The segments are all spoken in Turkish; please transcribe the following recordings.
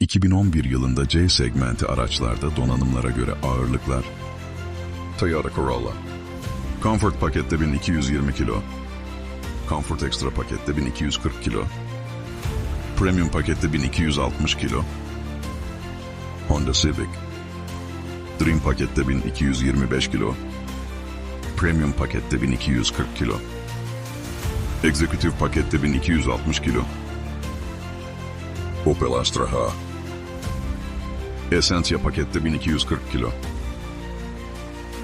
2011 yılında C segmenti araçlarda donanımlara göre ağırlıklar Toyota Corolla. Comfort pakette 1220 kilo. Comfort Extra pakette 1240 kilo. Premium pakette 1260 kilo. Honda Civic. Dream pakette 1225 kilo. Premium pakette 1240 kilo. Executive pakette 1260 kilo. Opel Astra H Essentia pakette 1240 kilo.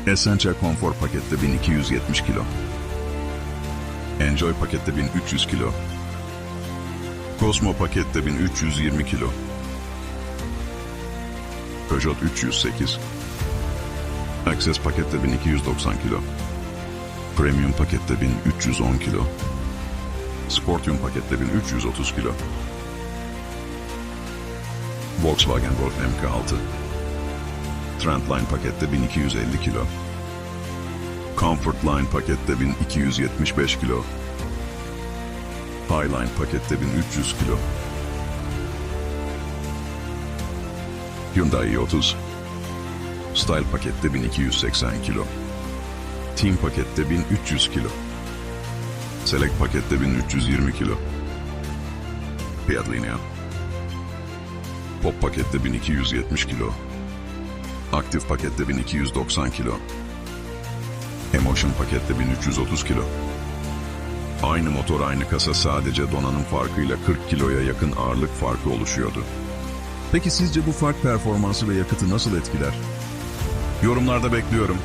Essentia Comfort pakette 1270 kilo. Enjoy pakette 1300 kilo. Cosmo pakette 1320 kilo. Peugeot 308 Access pakette 1290 kilo. Premium pakette 1310 kilo. Sportium pakette 1330 kilo Volkswagen Golf MK6 Trendline pakette 1250 kilo. Comfort Line pakette 1275 kilo. Highline pakette 1300 kilo. Hyundai i30 Style pakette 1280 kilo. Team pakette 1300 kilo. Select pakette 1320 kilo. Fiat Linea Pop pakette 1270 kilo Aktif pakette 1290 kilo Emotion pakette 1330 kilo Aynı motor aynı kasa sadece donanım farkıyla 40 kiloya yakın ağırlık farkı oluşuyordu. Peki sizce bu fark performansı ve yakıtı nasıl etkiler? Yorumlarda bekliyorum.